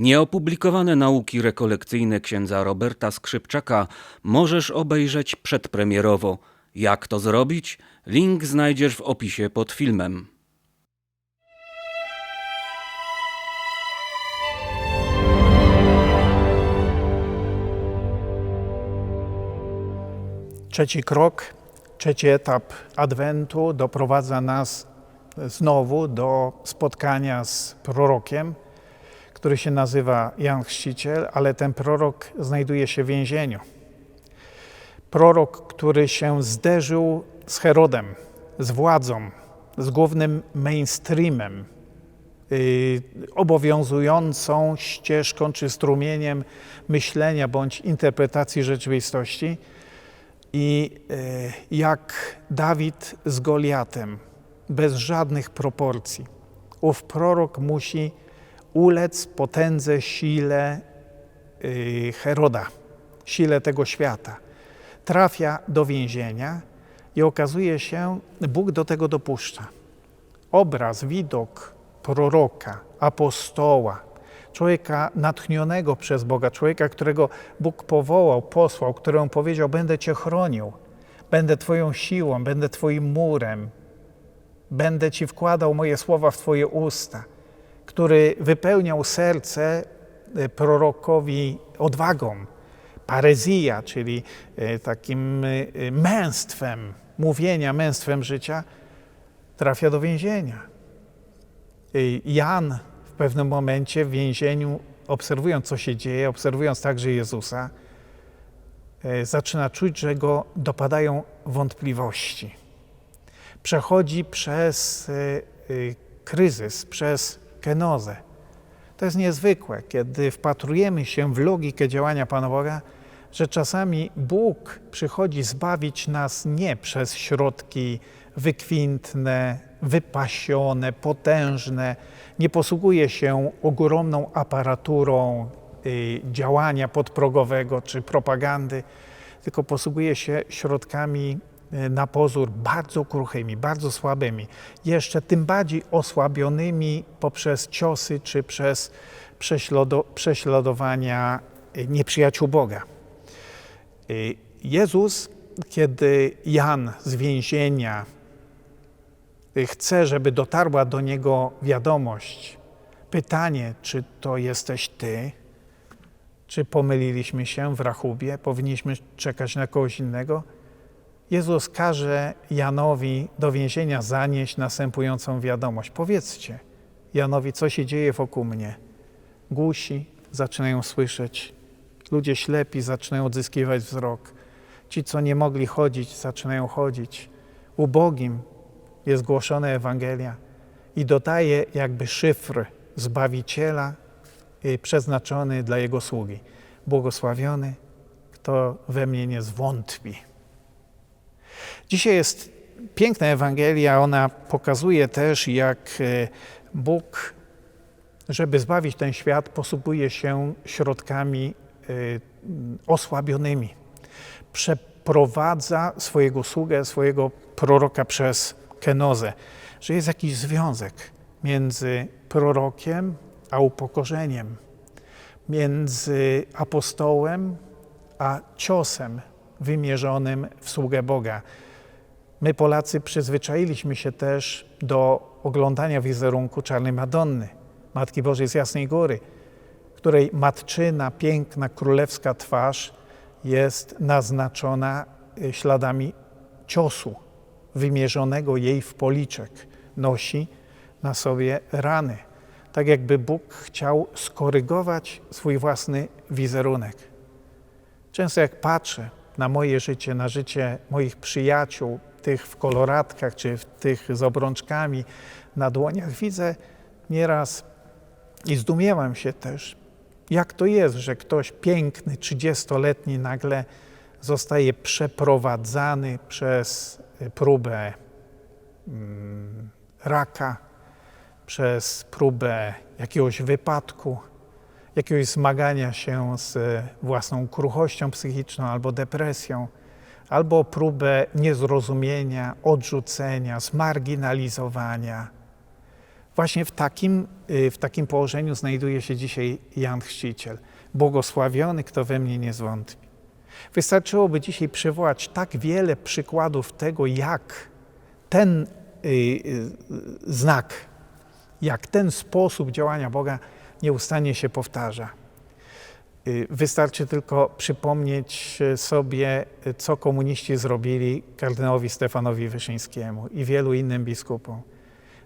Nieopublikowane nauki rekolekcyjne księdza Roberta Skrzypczaka możesz obejrzeć przedpremierowo. Jak to zrobić? Link znajdziesz w opisie pod filmem. Trzeci krok, trzeci etap Adwentu doprowadza nas znowu do spotkania z prorokiem, który się nazywa Jan Chrzciciel, ale ten prorok znajduje się w więzieniu. Prorok, który się zderzył z Herodem, z władzą, z głównym mainstreamem, yy, obowiązującą ścieżką czy strumieniem myślenia bądź interpretacji rzeczywistości. I e, jak Dawid z Goliatem, bez żadnych proporcji, ów prorok musi ulec potędze, sile y, Heroda, sile tego świata. Trafia do więzienia i okazuje się, Bóg do tego dopuszcza. Obraz, widok proroka, apostoła, człowieka natchnionego przez Boga, człowieka, którego Bóg powołał, posłał, któremu powiedział: Będę Cię chronił, będę Twoją siłą, będę Twoim murem, będę Ci wkładał moje słowa w Twoje usta, który wypełniał serce e, prorokowi odwagą, parezja, czyli e, takim e, męstwem mówienia, męstwem życia, trafia do więzienia. Jan w pewnym momencie w więzieniu, obserwując co się dzieje, obserwując także Jezusa, zaczyna czuć, że go dopadają wątpliwości. Przechodzi przez kryzys, przez kenozę. To jest niezwykłe, kiedy wpatrujemy się w logikę działania Pana Boga, że czasami Bóg przychodzi zbawić nas nie przez środki wykwintne, wypasione, potężne, nie posługuje się ogromną aparaturą y, działania podprogowego czy propagandy, tylko posługuje się środkami na pozór bardzo kruchymi, bardzo słabymi, jeszcze tym bardziej osłabionymi poprzez ciosy czy przez prześladowania y, nieprzyjaciół Boga. Jezus, kiedy Jan z więzienia chce, żeby dotarła do niego wiadomość, pytanie, czy to jesteś ty, czy pomyliliśmy się w rachubie, powinniśmy czekać na kogoś innego. Jezus każe Janowi do więzienia zanieść następującą wiadomość. Powiedzcie Janowi, co się dzieje wokół mnie. Głusi zaczynają słyszeć, ludzie ślepi zaczynają odzyskiwać wzrok, ci, co nie mogli chodzić, zaczynają chodzić, ubogim jest głoszona Ewangelia i dodaje jakby szyfr Zbawiciela y, przeznaczony dla Jego sługi. Błogosławiony, kto we mnie nie zwątpi. Dzisiaj jest piękna Ewangelia, ona pokazuje też, jak y, Bóg, żeby zbawić ten świat, posługuje się środkami y, osłabionymi. Przeprowadza swojego sługę, swojego proroka przez kenozę, że jest jakiś związek między prorokiem a upokorzeniem, między apostołem a ciosem wymierzonym w sługę Boga. My, Polacy, przyzwyczailiśmy się też do oglądania wizerunku Czarnej Madonny, Matki Bożej z Jasnej Góry, której matczyna, piękna, królewska twarz jest naznaczona śladami ciosu wymierzonego jej w policzek. Nosi na sobie rany. Tak jakby Bóg chciał skorygować swój własny wizerunek. Często jak patrzę na moje życie, na życie moich przyjaciół, tych w koloratkach czy tych z obrączkami na dłoniach, widzę nieraz i zdumiewam się też, jak to jest, że ktoś piękny, trzydziestoletni nagle zostaje przeprowadzany przez próbę mm, raka, przez próbę jakiegoś wypadku, jakiegoś zmagania się z własną kruchością psychiczną albo depresją, albo próbę niezrozumienia, odrzucenia, zmarginalizowania. Właśnie w takim, y, w takim położeniu znajduje się dzisiaj Jan Chrzciciel. Błogosławiony, kto we mnie nie zwątpi. Wystarczyłoby dzisiaj przywołać tak wiele przykładów tego, jak ten y, y, znak, jak ten sposób działania Boga nieustannie się powtarza. Y, Wystarczy tylko przypomnieć sobie, y, co komuniści zrobili kardynałowi Stefanowi Wyszyńskiemu i wielu innym biskupom.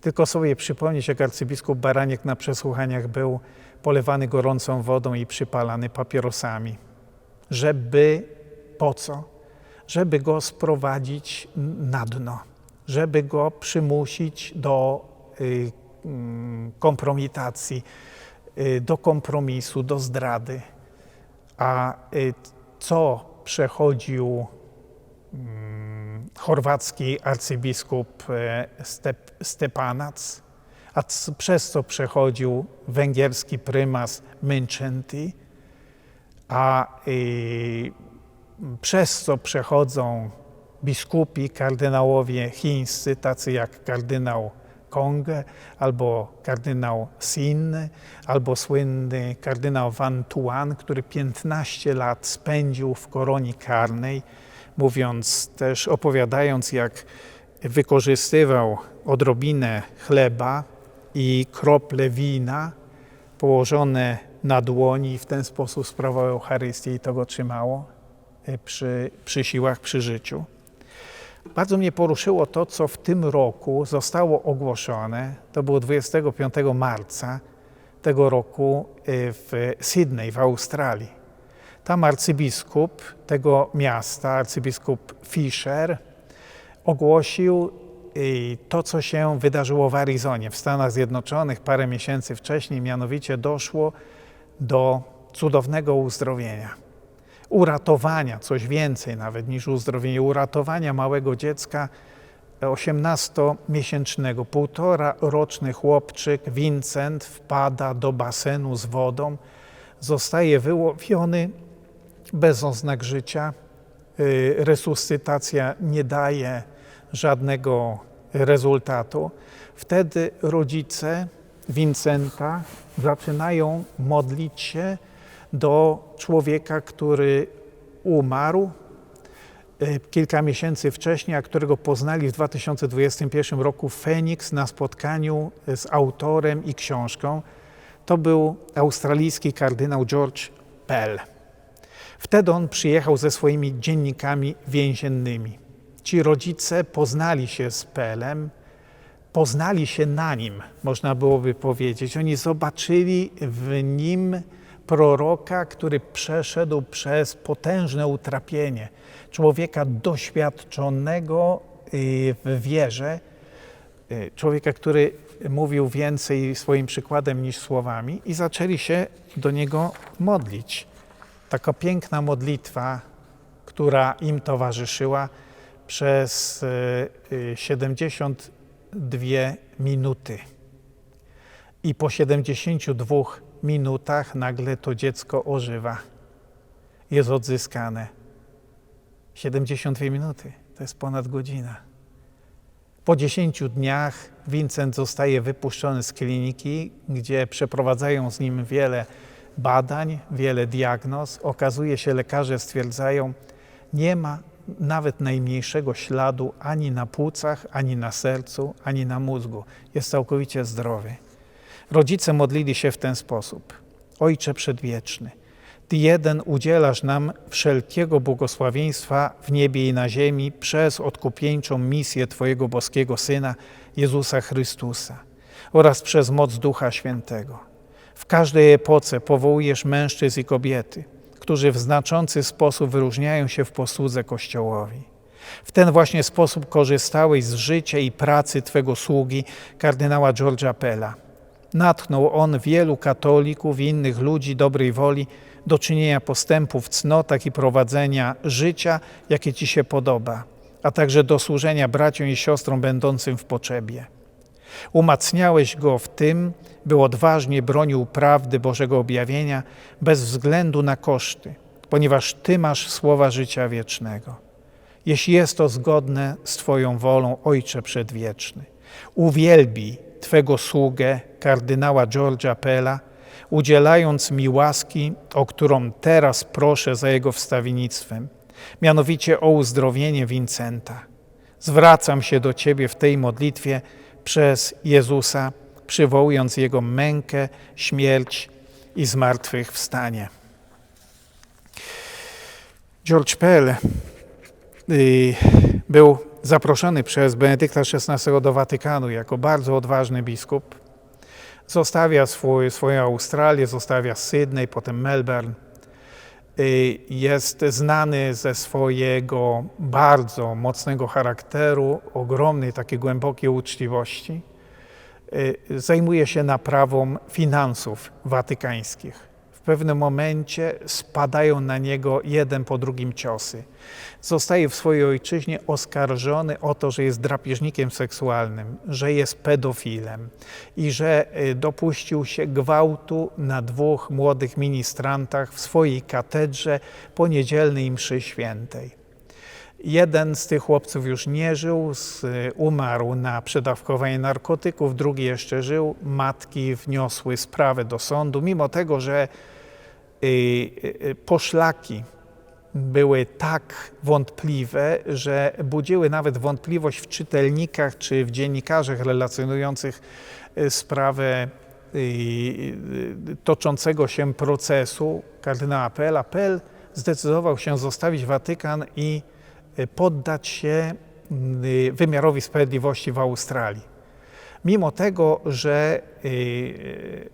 Tylko sobie przypomnieć, jak arcybiskup Baraniek na przesłuchaniach był polewany gorącą wodą i przypalany papierosami. Żeby po co? Żeby go sprowadzić na dno, żeby go przymusić do y, mm, kompromitacji, y, do kompromisu, do zdrady. A y, co przechodził mm, chorwacki arcybiskup e, Step, Stepanac, a przez co przechodził węgierski prymas Męczęty, a y, przez co przechodzą biskupi, kardynałowie chińscy, tacy jak kardynał Kongę, albo kardynał Sin, albo słynny kardynał Van Tuan, który 15 lat spędził w koronie karnej, mówiąc też, opowiadając, jak wykorzystywał odrobinę chleba i krople wina położone na dłoni i w ten sposób sprawował Eucharystię i to go trzymało y, przy, przy siłach, przy życiu. Bardzo mnie poruszyło to, co w tym roku zostało ogłoszone. To było 25 marca tego roku y, w Sydney, w Australii. Tam arcybiskup tego miasta, arcybiskup Fisher, ogłosił y, to, co się wydarzyło w Arizonie, w Stanach Zjednoczonych parę miesięcy wcześniej, mianowicie doszło do cudownego uzdrowienia uratowania, coś więcej nawet niż uzdrowienie, uratowania małego dziecka 18-miesięcznego, półtora roczny chłopczyk Vincent wpada do basenu z wodą, zostaje wyłowiony bez oznak życia. Y, Resuscytacja nie daje żadnego rezultatu. Wtedy rodzice Vincenta zaczynają modlić się do człowieka, który umarł e, kilka miesięcy wcześniej, a którego poznali w 2021 roku Phoenix na spotkaniu z autorem i książką. To był australijski kardynał George Pell. Wtedy on przyjechał ze swoimi dziennikami więziennymi. Ci rodzice poznali się z Pelem, poznali się na nim, można byłoby powiedzieć. Oni zobaczyli w nim proroka, który przeszedł przez potężne utrapienie, człowieka doświadczonego y, w wierze, y, człowieka, który mówił więcej swoim przykładem niż słowami, i zaczęli się do niego modlić. Taka piękna modlitwa, która im towarzyszyła przez y, y, 72 minuty. I po 72 minutach nagle to dziecko ożywa. Jest odzyskane. 72 minuty to jest ponad godzina. Po 10 dniach Vincent zostaje wypuszczony z kliniki, gdzie przeprowadzają z nim wiele badań, wiele diagnoz. Okazuje się, lekarze stwierdzają, nie ma nawet najmniejszego śladu ani na płucach, ani na sercu, ani na mózgu. Jest całkowicie zdrowy. Rodzice modlili się w ten sposób. Ojcze Przedwieczny, Ty jeden udzielasz nam wszelkiego błogosławieństwa w niebie i na ziemi przez odkupieńczą misję Twojego boskiego Syna, Jezusa Chrystusa oraz przez moc Ducha Świętego. W każdej epoce powołujesz mężczyzn i kobiety, którzy w znaczący sposób wyróżniają się w posłudze Kościołowi. W ten właśnie sposób korzystałeś z życia i pracy Twego sługi, kardynała George'a Pella. Natchnął on wielu katolików i innych ludzi dobrej woli do czynienia postępów w cnotach i prowadzenia życia, jakie Ci się podoba, a także do służenia braciom i siostrom będącym w potrzebie. Umacniałeś go w tym, by odważnie bronił prawdy Bożego objawienia bez względu na koszty, ponieważ Ty masz słowa życia wiecznego. Jeśli jest to zgodne z Twoją wolą, Ojcze Przedwieczny, uwielbij Twego sługę, kardynała George'a Pella, udzielając mi łaski, o którą teraz proszę za jego wstawiennictwem, mianowicie o uzdrowienie Vincenta. Zwracam się do Ciebie w tej modlitwie przez Jezusa, przywołując Jego mękę, śmierć i zmartwychwstanie. George Pell y, był zaproszony przez Benedykta XVI do Watykanu jako bardzo odważny biskup. Zostawia swój, swoją Australię, zostawia Sydney, potem Melbourne. Jest znany ze swojego bardzo mocnego charakteru, ogromnej, takiej głębokiej uczciwości. Zajmuje się naprawą finansów watykańskich. Pewnym momencie spadają na niego jeden po drugim ciosy. Zostaje w swojej ojczyźnie oskarżony o to, że jest drapieżnikiem seksualnym, że jest pedofilem i że y, dopuścił się gwałtu na dwóch młodych ministrantach w swojej katedrze po niedzielnej mszy świętej. Jeden z tych chłopców już nie żył, z, umarł na przedawkowanie narkotyków, drugi jeszcze żył. Matki wniosły sprawę do sądu, mimo tego, że y, y, poszlaki były tak wątpliwe, że budziły nawet wątpliwość w czytelnikach czy w dziennikarzach relacjonujących y, sprawę y, y, toczącego się procesu kardynała Apel. Apel zdecydował się zostawić Watykan i y, poddać się y, wymiarowi sprawiedliwości w Australii. Mimo tego, że y, y,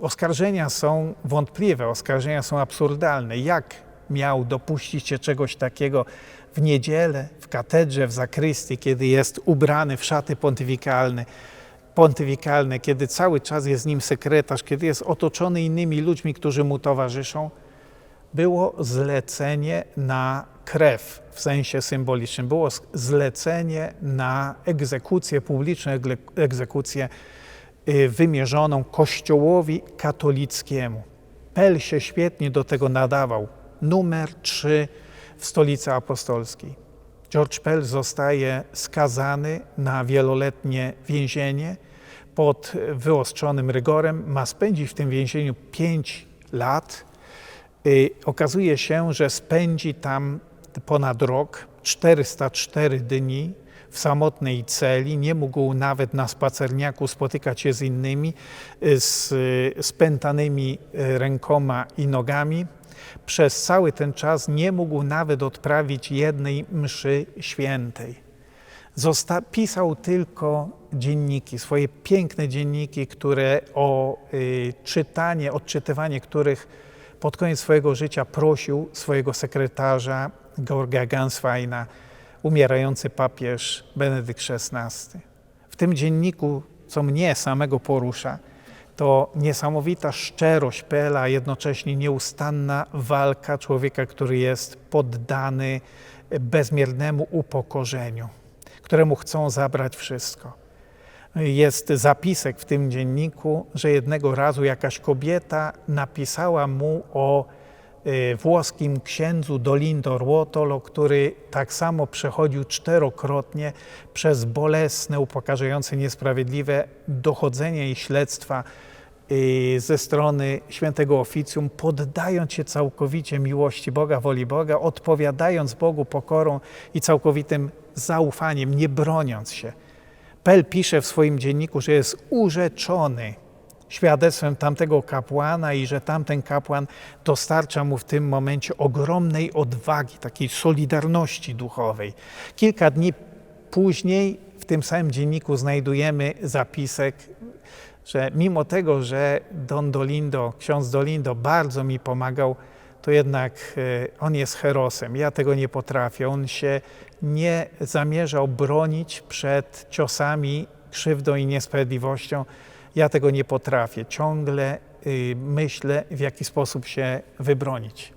oskarżenia są wątpliwe, oskarżenia są absurdalne, jak miał dopuścić się czegoś takiego w niedzielę, w katedrze, w zakrystii, kiedy jest ubrany w szaty pontyfikalne, pontyfikalne, kiedy cały czas jest z nim sekretarz, kiedy jest otoczony innymi ludźmi, którzy mu towarzyszą, było zlecenie na krew w sensie symbolicznym. Było zlecenie na egzekucję, publiczną egzekucję wymierzoną Kościołowi katolickiemu. Pel się świetnie do tego nadawał. Numer 3 w stolicy apostolskiej. George Pell zostaje skazany na wieloletnie więzienie pod wyostrzonym rygorem. Ma spędzić w tym więzieniu 5 lat. Y, Okazuje się, że spędzi tam ponad rok, 404 dni w samotnej celi. Nie mógł nawet na spacerniaku spotykać się z innymi, y, z y, spętanymi y, rękoma i nogami. Przez cały ten czas nie mógł nawet odprawić jednej mszy świętej. Zosta- pisał tylko dzienniki, swoje piękne dzienniki, które o y, czytanie, odczytywanie których pod koniec swojego życia prosił swojego sekretarza Georga Gansweina, umierający papież Benedykt XVI. W tym dzienniku, co mnie samego porusza, to niesamowita szczerość Pela, a jednocześnie nieustanna walka człowieka, który jest poddany bezmiernemu upokorzeniu, któremu chcą zabrać wszystko. Jest zapisek w tym dzienniku, że jednego razu jakaś kobieta napisała mu o włoskim księdzu Dolindo Ruotolo, który tak samo przechodził czterokrotnie przez bolesne, upokarzające, niesprawiedliwe dochodzenie i śledztwa y, ze strony świętego oficjum, poddając się całkowicie miłości Boga, woli Boga, odpowiadając Bogu pokorą i całkowitym zaufaniem, nie broniąc się. Pel pisze w swoim dzienniku, że jest urzeczony świadectwem tamtego kapłana i że tamten kapłan dostarcza mu w tym momencie ogromnej odwagi, takiej solidarności duchowej. Kilka dni później w tym samym dzienniku znajdujemy zapisek, że mimo tego, że Don Dolindo, ksiądz Dolindo bardzo mi pomagał, to jednak e, on jest herosem. Ja tego nie potrafię. On się nie zamierzał bronić przed ciosami, krzywdą i niesprawiedliwością. Ja tego nie potrafię. Ciągle y, myślę, w jaki sposób się wybronić.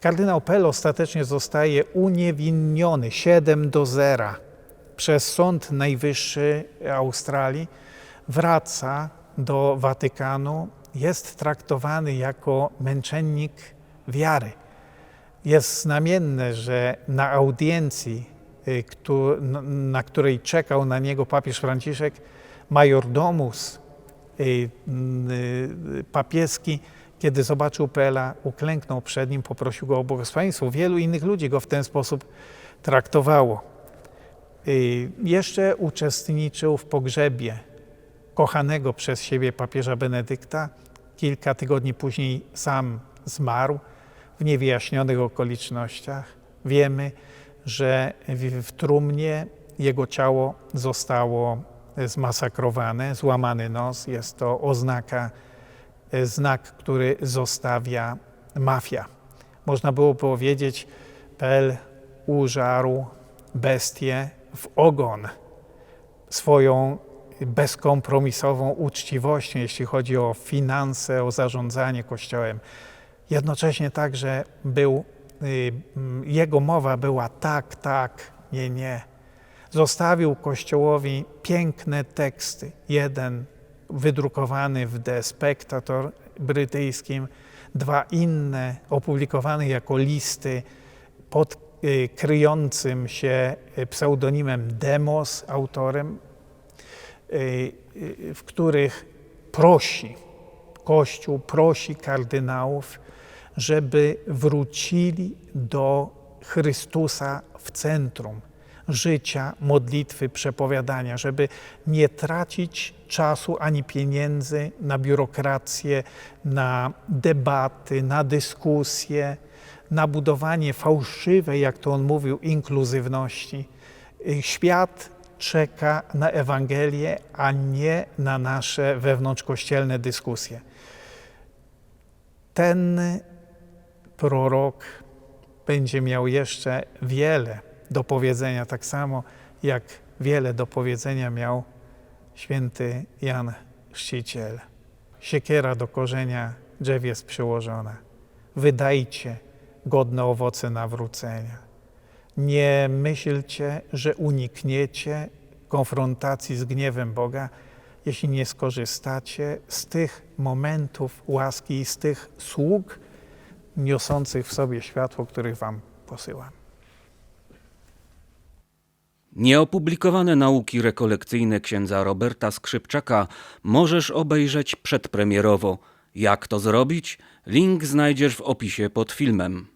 Kardynał Pell ostatecznie zostaje uniewinniony 7 do 0 przez Sąd Najwyższy Australii. Wraca do Watykanu, jest traktowany jako męczennik wiary. Jest znamienne, że na audiencji, y, na której czekał na niego papież Franciszek, majordomus y, y, papieski, kiedy zobaczył Pela, uklęknął przed nim, poprosił go o błogosławieństwo. Wielu innych ludzi go w ten sposób traktowało. Y, Jeszcze uczestniczył w pogrzebie kochanego przez siebie papieża Benedykta. Kilka tygodni później sam zmarł w niewyjaśnionych okolicznościach. Wiemy, że w trumnie jego ciało zostało zmasakrowane, złamany nos. Jest to oznaka, e, znak, który zostawia mafia. Można było powiedzieć, Pel użarł bestię w ogon swoją bezkompromisową uczciwością, jeśli chodzi o finanse, o zarządzanie Kościołem. Jednocześnie także był, y, jego mowa była tak, tak, nie, nie. Zostawił Kościołowi piękne teksty. Jeden wydrukowany w The Spectator brytyjskim, dwa inne opublikowane jako listy pod y, kryjącym się pseudonimem Demos, autorem, y, y, w których prosi, Kościół prosi kardynałów, żeby wrócili do Chrystusa w centrum życia, modlitwy, przepowiadania, żeby nie tracić czasu ani pieniędzy na biurokrację, na debaty, na dyskusje, na budowanie fałszywej, jak to on mówił, inkluzywności. Y, Świat czeka na Ewangelię, a nie na nasze wewnątrzkościelne dyskusje. Ten prorok będzie miał jeszcze wiele do powiedzenia, tak samo jak wiele do powiedzenia miał święty Jan Chrzciciel. Siekiera do korzenia drzew jest przyłożona. Wydajcie godne owoce nawrócenia. Nie myślcie, że unikniecie konfrontacji z gniewem Boga, jeśli nie skorzystacie z tych momentów łaski i z tych sług niosących w sobie światło, których Wam posyłam. Nieopublikowane nauki rekolekcyjne księdza Roberta Skrzypczaka możesz obejrzeć przedpremierowo. Jak to zrobić? Link znajdziesz w opisie pod filmem.